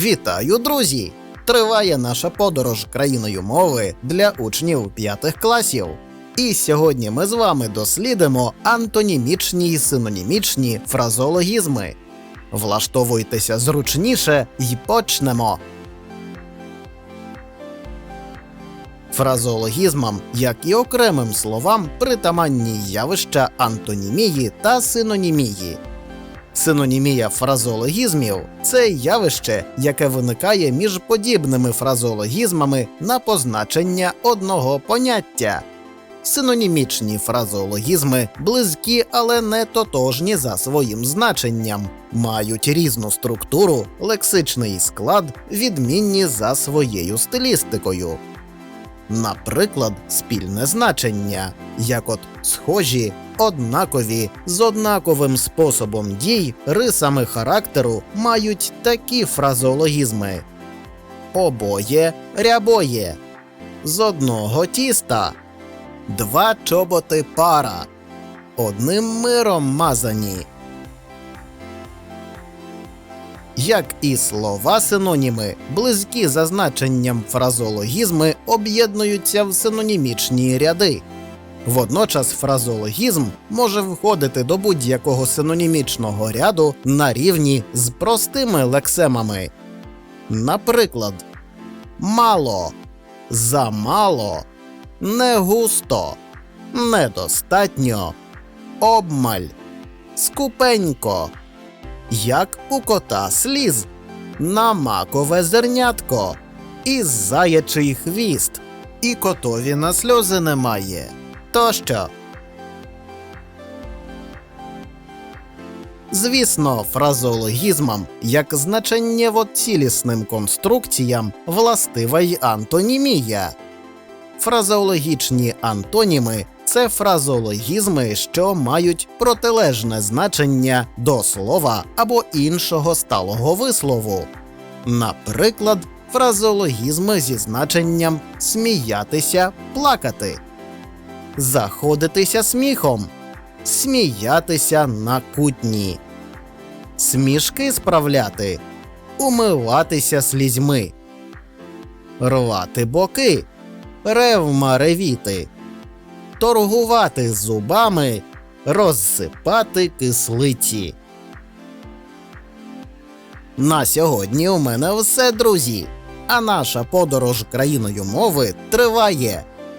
Вітаю, друзі! Триває наша подорож країною мови для учнів п'ятих класів. І сьогодні ми з вами дослідимо антонімічні й синонімічні фразологізми. Влаштовуйтеся зручніше і почнемо. Фразологізмам, як і окремим словам, притаманні явища антонімії та синонімії. Синонімія фразологізмів це явище, яке виникає між подібними фразологізмами на позначення одного поняття. Синонімічні фразологізми близькі, але не тотожні за своїм значенням, мають різну структуру, лексичний склад, відмінні за своєю стилістикою. Наприклад, спільне значення, як от схожі, однакові, з однаковим способом дій, рисами характеру мають такі фразологізми: обоє рябоє, з одного тіста, два чоботи пара, одним миром мазані. Як і слова синоніми, близькі за значенням фразологізми об'єднуються в синонімічні ряди. Водночас фразологізм може входити до будь-якого синонімічного ряду на рівні з простими лексемами. Наприклад, мало, замало, не густо, недостатньо, обмаль, скупенько як у кота сліз, на макове зернятко, і заячий хвіст, і котові на сльози немає. Тощо. Звісно, фразологізмам, як значеннєво-цілісним конструкціям, властива й антонімія. Фразеологічні антоніми це фразологізми, що мають протилежне значення до слова або іншого сталого вислову. Наприклад, фразологізми зі значенням сміятися, плакати, заходитися сміхом, сміятися на кутні, смішки справляти, умиватися слізьми, рвати боки, ревма ревіти торгувати зубами, розсипати кислиці. На сьогодні у мене все, друзі. А наша подорож країною мови триває.